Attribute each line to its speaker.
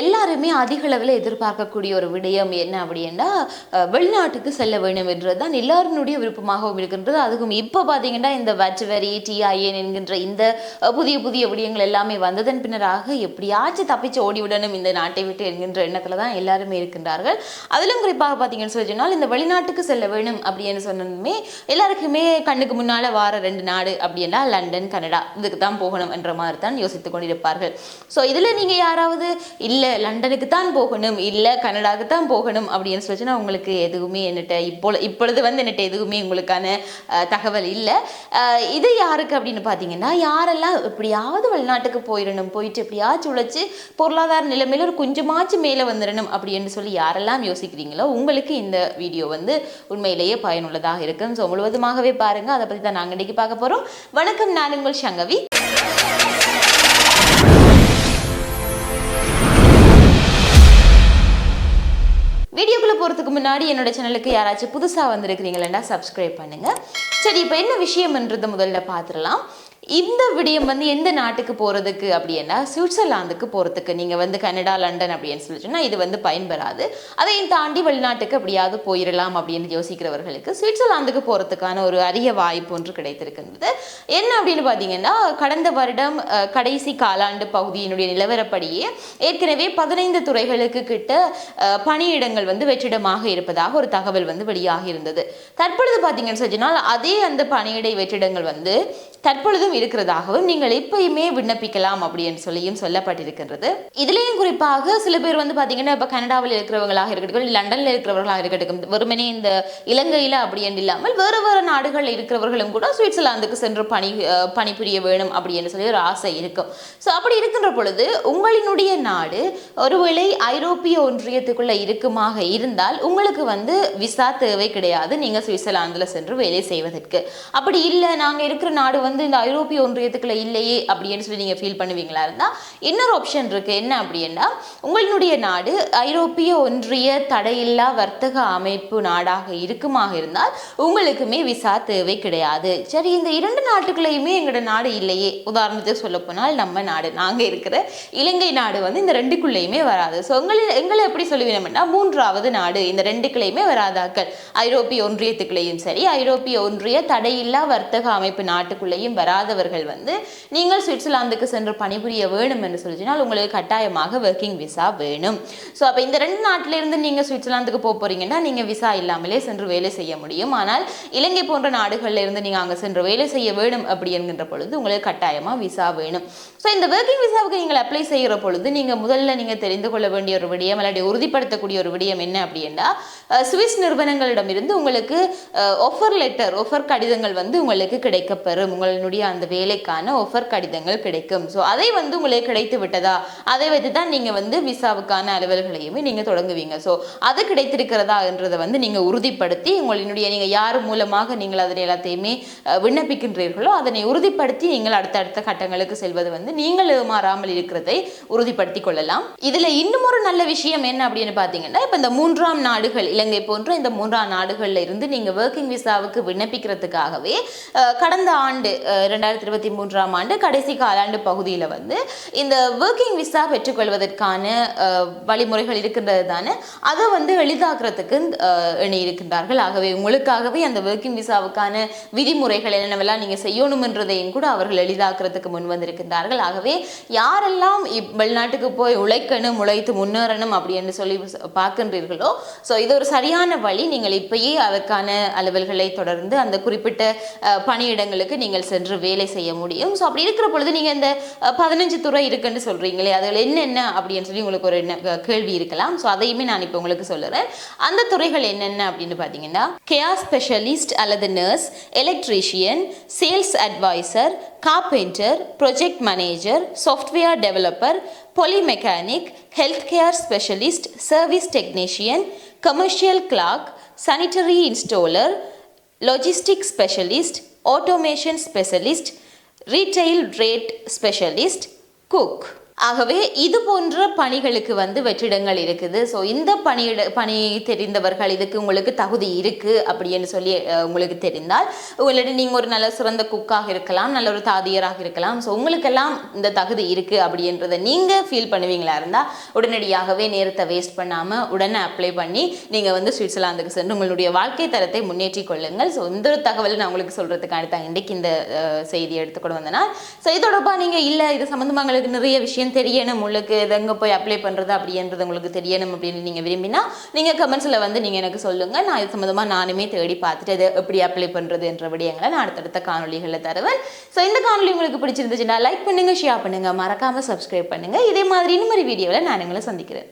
Speaker 1: எல்லாருமே அதிக அளவில் எதிர்பார்க்கக்கூடிய ஒரு விடயம் என்ன அப்படின்னா வெளிநாட்டுக்கு செல்ல வேண்டும் என்றது தான் எல்லாருடைய விருப்பமாகவும் இருக்கின்றது. அதுவும் இப்போ பார்த்தீங்கன்னா இந்த வட் வரி டிஐஎன் என்கின்ற இந்த புதிய புதிய விடயங்கள் எல்லாமே வந்ததன் பின்னராக எப்படியாச்சும் தப்பிச்சு ஓடிவிடணும் இந்த நாட்டை விட்டு என்கின்ற எண்ணத்தில் தான் எல்லாருமே இருக்கின்றார்கள். அதிலும் குறிப்பாக பார்த்தீங்கன்னு சொல்லி சொன்னால் இந்த வெளிநாட்டுக்கு செல்ல வேணும் அப்படின்னு சொன்னதுமே எல்லாருக்குமே கண்ணுக்கு முன்னால் வார ரெண்டு நாடு அப்படின்னா லண்டன் கனடா இதுக்கு தான் போகணும் என்ற மாதிரி தான் யோசித்து கொண்டிருப்பார்கள். ஸோ இதில் நீங்கள் யாராவது இல்லை இல்லை லண்டனுக்கு தான் போகணும் இல்லை கனடாவுக்கு தான் போகணும் அப்படின்னு சொல்லிச்சுன்னா உங்களுக்கு எதுவுமே என்னட்ட இப்போ இப்பொழுது வந்து என்னட்ட எதுவுமே உங்களுக்கான தகவல் இல்லை. இது யாருக்கு அப்படின்னு பார்த்தீங்கன்னா யாரெல்லாம் எப்படியாவது வெளிநாட்டுக்கு போயிடணும் போயிட்டு எப்படியாச்சும் உழைச்சி பொருளாதார நிலைமையில் ஒரு கொஞ்சமாச்சும் மேலே வந்துடணும் அப்படின்னு சொல்லி யாரெல்லாம் யோசிக்கிறீங்களோ உங்களுக்கு இந்த வீடியோ வந்து உண்மையிலேயே பயனுள்ளதாக இருக்கும். ஸோ முழுவதுமாகவே பாருங்கள் அதை பற்றி தான் நாங்கள் இன்றைக்கி பார்க்க போகிறோம் வணக்கம் நான் உங்கள் சங்கவி. வீடியோக்குள்ளே போகிறதுக்கு முன்னாடி என்னோட சேனலுக்கு யாராச்சும் புதுசாக வந்திருக்கிறீங்களா சப்ஸ்கிரைப் பண்ணுங்கள் சரி இப்போ என்ன விஷயம்ன்றதை முதல்ல பார்த்துடலாம். இந்த விடயம் வந்து எந்த நாட்டுக்கு போகிறதுக்கு அப்படின்னா சுவிட்சர்லாந்துக்கு போகிறதுக்கு நீங்கள் வந்து கனடா லண்டன் அப்படின்னு சொல்லிச்சுன்னா இது வந்து பயன்பெறாது. அதையும் தாண்டி வெளிநாட்டுக்கு அப்படியாவது போயிடலாம் அப்படின்னு யோசிக்கிறவர்களுக்கு சுவிட்சர்லாந்துக்கு போகிறதுக்கான ஒரு அரிய வாய்ப்பு ஒன்று கிடைத்திருக்கின்றது. என்ன அப்படின்னு பார்த்தீங்கன்னா கடந்த வருடம் கடைசி காலாண்டு பகுதியினுடைய நிலவரப்படியே ஏற்கனவே பதினைந்து துறைகளுக்கு கிட்ட பணியிடங்கள் வந்து வெற்றிடமாக இருப்பதாக ஒரு தகவல் வந்து வெளியாகி இருந்தது தற்பொழுது பார்த்தீங்கன்னு சொன்னால் அதே அந்த பணியிடை வெற்றிடங்கள் வந்து தற்பொழுதும் இருக்கிறதாகவும் நீங்கள் எப்பயுமே விண்ணப்பிக்கலாம் அப்படின்னு சொல்லியும் சொல்லப்பட்டிருக்கின்றது. இதுலேயும் குறிப்பாக சில பேர் வந்து பார்த்தீங்கன்னா இப்போ கனடாவில் இருக்கிறவங்களாக இருக்கட்டும் லண்டனில் இருக்கிறவர்களாக இருக்கட்டும் வெறுமனே இந்த இலங்கையில் அப்படின்னு இல்லாமல் வேறு வேறு நாடுகளில் இருக்கிறவர்களும் கூட சுவிட்சர்லாந்துக்கு சென்று பணி பணிபுரிய வேணும் அப்படின்னு சொல்லி ஒரு ஆசை இருக்கும். ஸோ அப்படி இருக்கின்ற பொழுது உங்களினுடைய நாடு ஒருவேளை ஐரோப்பிய ஒன்றியத்துக்குள்ள இருக்குமாக இருந்தால் உங்களுக்கு வந்து விசா தேவை கிடையாது. நீங்கள் சுவிட்சர்லாந்தில் சென்று வேலை செய்வதற்கு. அப்படி இல்லை நாங்கள் இருக்கிற நாடு வந்து இந்த ஐரோப்பிய ஒன்றியத்துக்குள்ள இல்லையே அப்படின்னு சொல்லி நீங்கள் ஃபீல் பண்ணுவீங்களா இருந்தால் இன்னொரு ஆப்ஷன் இருக்கு. என்ன அப்படின்னா உங்களுடைய நாடு ஐரோப்பிய ஒன்றிய தடையில்லா வர்த்தக அமைப்பு நாடாக இருக்குமாக இருந்தால் உங்களுக்குமே விசா தேவை கிடையாது. சரி இந்த இரண்டு நாட்டுக்குள்ளேயுமே எங்களோட நாடு இல்லையே. உதாரணத்துக்கு சொல்ல போனால் நம்ம நாடு நாங்கள் இருக்கிற இலங்கை நாடு வந்து இந்த ரெண்டுக்குள்ளேயுமே வராது. ஸோ எங்களை எங்களை எப்படி சொல்லுவீங்கன்னா மூன்றாவது நாடு இந்த ரெண்டுக்குள்ளேயுமே வராதாக்கள். ஐரோப்பிய ஒன்றியத்துக்குள்ளேயும் சரி ஐரோப்பிய ஒன்றிய தடையில்லா வர்த்தக அமைப்பு நாட்டுக்குள்ளேயும் மாணவர்கள் வந்து நீங்கள் சுவிட்சர்லாந்துக்கு சென்று பணிபுரிய வேணும் என்று சொல்லிச்சுனால் உங்களுக்கு கட்டாயமாக ஒர்க்கிங் விசா வேணும். ஸோ அப்போ இந்த ரெண்டு நாட்டில இருந்து நீங்கள் சுவிட்சர்லாந்துக்கு போக போறீங்கன்னா நீங்கள் விசா இல்லாமலே சென்று வேலை செய்ய முடியும். ஆனால் இலங்கை போன்ற நாடுகளில் இருந்து நீங்கள் அங்கே சென்று வேலை செய்ய வேணும் அப்படி என்கின்ற பொழுது உங்களுக்கு கட்டாயமாக விசா வேணும். ஸோ இந்த ஒர்க்கிங் விசாவுக்கு நீங்கள் அப்ளை செய்கிற பொழுது நீங்கள் முதல்ல நீங்கள் தெரிந்து கொள்ள வேண்டிய ஒரு விடயம் இல்லாட்டி உறுதிப்படுத்தக்கூடிய ஒரு விடயம் என்ன அப்படின்னா சுவிஸ் நிறுவனங்களிடமிருந்து உங்களுக்கு ஒஃபர் லெட்டர் ஒஃபர் கடிதங்கள் வந்து உங்களுக்கு கிடைக்கப்பெறும். உங்களுடைய அந்த வேலைக்கான ஒஃபர் கடிதங்கள் கிடைக்கும். ஸோ அதை வந்து உங்களுக்கு கிடைத்து விட்டதா? அதை வைத்து தான் நீங்கள் வந்து விசாவுக்கான அலுவல்களையுமே நீங்கள் தொடங்குவீங்க. ஸோ அது கிடைத்திருக்கிறதா என்றதை வந்து நீங்கள் உறுதிப்படுத்தி உங்களுடைய நீங்கள் யார் மூலமாக நீங்கள் அதனை எல்லாத்தையுமே விண்ணப்பிக்கின்றீர்களோ அதனை உறுதிப்படுத்தி நீங்கள் அடுத்தடுத்த கட்டங்களுக்கு செல்வது வந்து நீங்கள் மாறாமல் இருக்கிறதை உறுதிப்படுத்தி கொள்ளலாம். இதுல இன்னும் ஒரு நல்ல விஷயம் என்ன அப்படின்னு பார்த்தீங்கன்னா இப்போ இந்த மூன்றாம் நாடுகள் இலங்கை போன்ற இந்த மூன்றாம் நாடுகள்ல இருந்து நீங்க ஒர்க்கிங் விசாவுக்கு விண்ணப்பிக்கிறதுக்காகவே கடந்த ஆண்டு ரெண்டாயிரத்தி ரெண்டாயிரத்தி இருபத்தி மூன்றாம் ஆண்டு கடைசி காலாண்டு பகுதியில் வந்து இந்த ஒர்க்கிங் விசா பெற்றுக்கொள்வதற்கான வழிமுறைகள் இருக்கின்றது தானே அதை வந்து எளிதாக்குறதுக்கு அஹ், எண்ணி இருக்கின்றார்கள் ஆகவே உங்களுக்காகவே அந்த ஒர்க்கிங் விசாவுக்கான விதிமுறைகள் என்னென்னவெல்லாம் நீங்கள் செய்யணுமென்றதையும் கூட அவர்கள் எளிதாக்குறதுக்கு முன் வந்திருக்கின்றார்கள். ஆகவே யாரெல்லாம் இப்- வெளிநாட்டுக்கு போய் உழைக்கணும் உழைத்து முன்னேறணும் அப்படின்னு சொல்லி பார்க்கின்றீர்களோ ஸோ இது ஒரு சரியான வழி. நீங்கள் இப்பயே அதற்கான அலுவல்களை தொடர்ந்து அந்த குறிப்பிட்ட பணியிடங்களுக்கு நீங்கள் சென்று வேலை செய்ய முடியும். ஸோ அப்படி இருக்கிற பொழுது நீங்கள் இந்த பதினஞ்சு துறை இருக்குன்னு சொல்கிறீங்களே அதில் என்னென்ன அப்படின்னு சொல்லி உங்களுக்கு ஒரு என்ன- கேள்வி இருக்கலாம். ஸோ அதையுமே நான் இப்போ உங்களுக்கு சொல்லுறேன். அந்த துறைகள் என்னென்ன அப்படின்னு பார்த்தீங்கன்னா கேர் ஸ்பெஷலிஸ்ட் அல்லது nurse electrician sales advisor carpenter project manager software developer பொலி mechanic health care specialist service technician commercial clerk sanitary installer logistics specialist automation specialist retail rate specialist cook ஆகவே இது போன்ற பணிகளுக்கு வந்து வெற்றிடங்கள் இருக்குது. ஸோ இந்த பணியிட பணி தெரிந்தவர்கள் இதுக்கு உங்களுக்கு தகுதி இருக்குது அப்படின்னு சொல்லி உங்களுக்கு தெரிந்தால் உங்களுடைய நீங்கள் ஒரு நல்ல சிறந்த குக்காக இருக்கலாம் நல்ல ஒரு தாதியராக இருக்கலாம். ஸோ உங்களுக்கெல்லாம் இந்த தகுதி இருக்குது அப்படின்றத நீங்கள் ஃபீல் பண்ணுவீங்களா இருந்தால் உடனடியாகவே நேரத்தை வேஸ்ட் பண்ணாமல் உடனே அப்ளை பண்ணி நீங்கள் வந்து சுவிட்சர்லாந்துக்கு சென்று உங்களுடைய வாழ்க்கை தரத்தை முன்னேற்றிக் கொள்ளுங்கள். ஸோ இந்த ஒரு தகவலை நான் உங்களுக்கு சொல்கிறதுக்கான தான் இன்றைக்கு இந்த செய்தி செய்தியை எடுத்துக்கொண்டு வந்தனால் ஸோ இது தொடர்பாக நீங்கள் இல்லை இது சம்மந்தமாக உங்களுக்கு நிறைய விஷயம் தெரியணும் உங்களுக்கு இது எங்கே போய் அப்ளை பண்ணுறது அப்படின்றது உங்களுக்கு தெரியணும் அப்படின்னு நீங்கள் விரும்பினா நீங்கள் கமெண்ட்ஸில் வந்து நீங்கள் எனக்கு சொல்லுங்கள் நான் இது சம்மந்தமாக நானுமே தேடி பார்த்துட்டு அதை எப்படி அப்ளை பண்ணுறது என்ற விடயங்களை நான் அடுத்தடுத்த காணொலிகளில் தருவேன். ஸோ இந்த காணொலி உங்களுக்கு பிடிச்சிருந்துச்சுன்னா லைக் பண்ணுங்கள் ஷேர் பண்ணுங்கள் மறக்காமல் சப்ஸ்கிரைப் பண்ணுங்கள் இதே மாதிரி இன்னொரு வீடியோவில் நான் உங்களை சந்திக்கிறேன்.